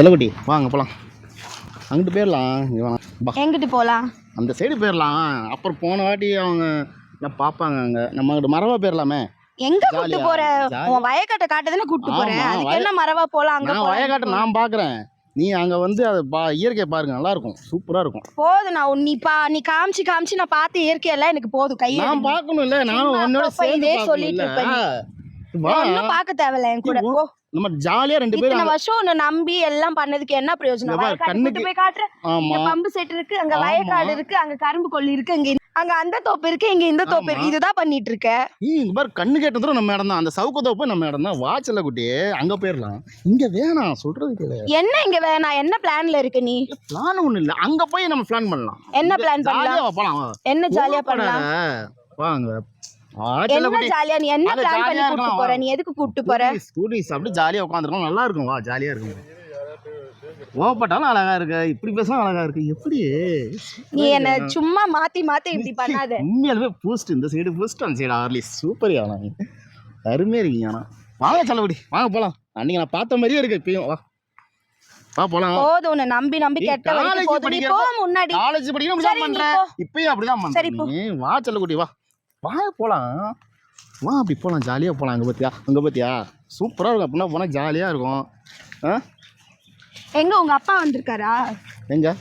செல்லக்குட்டி வாங்க போகலாம் அங்கிட்டு போயிடலாம் இங்கே பா. எங்கிட்டு போலாம்? அந்த சைடு போயிடலாம் அப்புறம் போன வாட்டி அவங்க எல்லாம் பார்ப்பாங்க அங்கே? நம்ம அங்கிட்டு மரவா போயிடலாமே எங்க கூட்டு போற. உன் வயக்காட்ட காட்டுதானே கூட்டு போறேன் அதுக்கு என்ன மரவா போலாம் அங்க நான் வயக்காட்டை நான் பார்க்குறேன் நீ அங்கே வந்து அதை பா இயற்கையை பாருங்க. நல்லா இருக்கும் சூப்பராக இருக்கும். போதும் நான் நீ பா நீ காமிச்சு காமிச்சு நான் பார்த்த இயற்கையெல்லாம் எனக்கு போதும். கையை நான் பார்க்கணும் இல்லை சும்மா உன்னோட சேர்ந்து சொல்லிட்டு இருப்ப இல்லை வா. ஒன்னும் பார்க்க தேவையில்ல என் கூட. நம்ம ஜாலியாக ரெண்டு பேரும் இத்தனை வருஷம் உன்னை நம்பி எல்லாம் பண்ணதுக்கு என்ன பிரயோஜனம்? கண்ணுக்கு- போய் காட்டுற இங்க ஆமாம் பம்பு செட் இருக்கு அங்க ஆமா. வயக்காடு இருக்கு அங்க கரும்பு கொல்லி இருக்கு அங்க அங்க அந்த தோப்பு இருக்கு இங்க இந்த தோப்பு இருக்கு. ஆமா. இதுதான் பண்ணிட்டு இருக்க. ஈ இங்க பாரு கண்ணு கேட்டதும் நம்ம இடம் தான். அந்த சவுக்கு தோப்பு நம்ம இடம் தான். வாச்சல குட்டி அங்கே போயிடலாம். இங்கே வேணாம் சொல்கிறது கேளு. என்ன இங்க வேணாம்? என்ன பிளான்ல இருக்க நீ? பிளான் ஒன்றும் இல்லை. அங்கே போய் நம்ம பிளான் பண்ணலாம். என்ன பிளான் பண்ணலாம்? என்ன ஜாலியா பண்ணலாம்? வாங்க என்ன ஜாலியா நீ என்ன பிளான் பண்ணி ஜாலியா கூட்டு போற. நீ எதுக்கு கூட்டு போற? ஸ்டூடிஸ் அப்படி ஜாலியாக உட்காந்துருக்கோம் நல்லா இருக்கும். வா ஜாலியாக இருக்கும். ஓப்பட்டாலும் அழகா இருக்கு. இப்படி பேசலாம் அழகா இருக்கு. எப்படி? நீ என்ன சும்மா மாத்தி மாத்தி இப்படி பண்ணாத. உண்மையாலுமே பூஸ்ட் இந்த சைடு பூஸ்ட் அந்த சைடு ஆர்லி சூப்பர் ஆனா அருமையாக இருக்கீங்க ஆனால் வாங்க செல்லபடி வாங்க போகலாம் அன்னைக்கு நான் பார்த்த மாதிரியே இருக்கு. இப்பயும் வா. வா போகலாம் போதும். உன்னை நம்பி நம்பி கெட்ட வரைக்கும் போதும். நீ போ முன்னாடி. காலேஜ் படிக்கணும். அப்படிதான் பண்ற. இப்பயும் அப்படிதான் சரி, பண்ற நீ. வா செல்லக்குட்டி வா. வா போலாம். வா அப்படி போலாம். ஜாலியா போலாம் அங்க பத்தியா? அங்க பத்தியா? சூப்பரா இருக்கும். அப்படின்னா போனா ஜாலியா இருக்கும். ஆ? எங்க உங்க அப்பா வந்திருக்காரா? எங்க?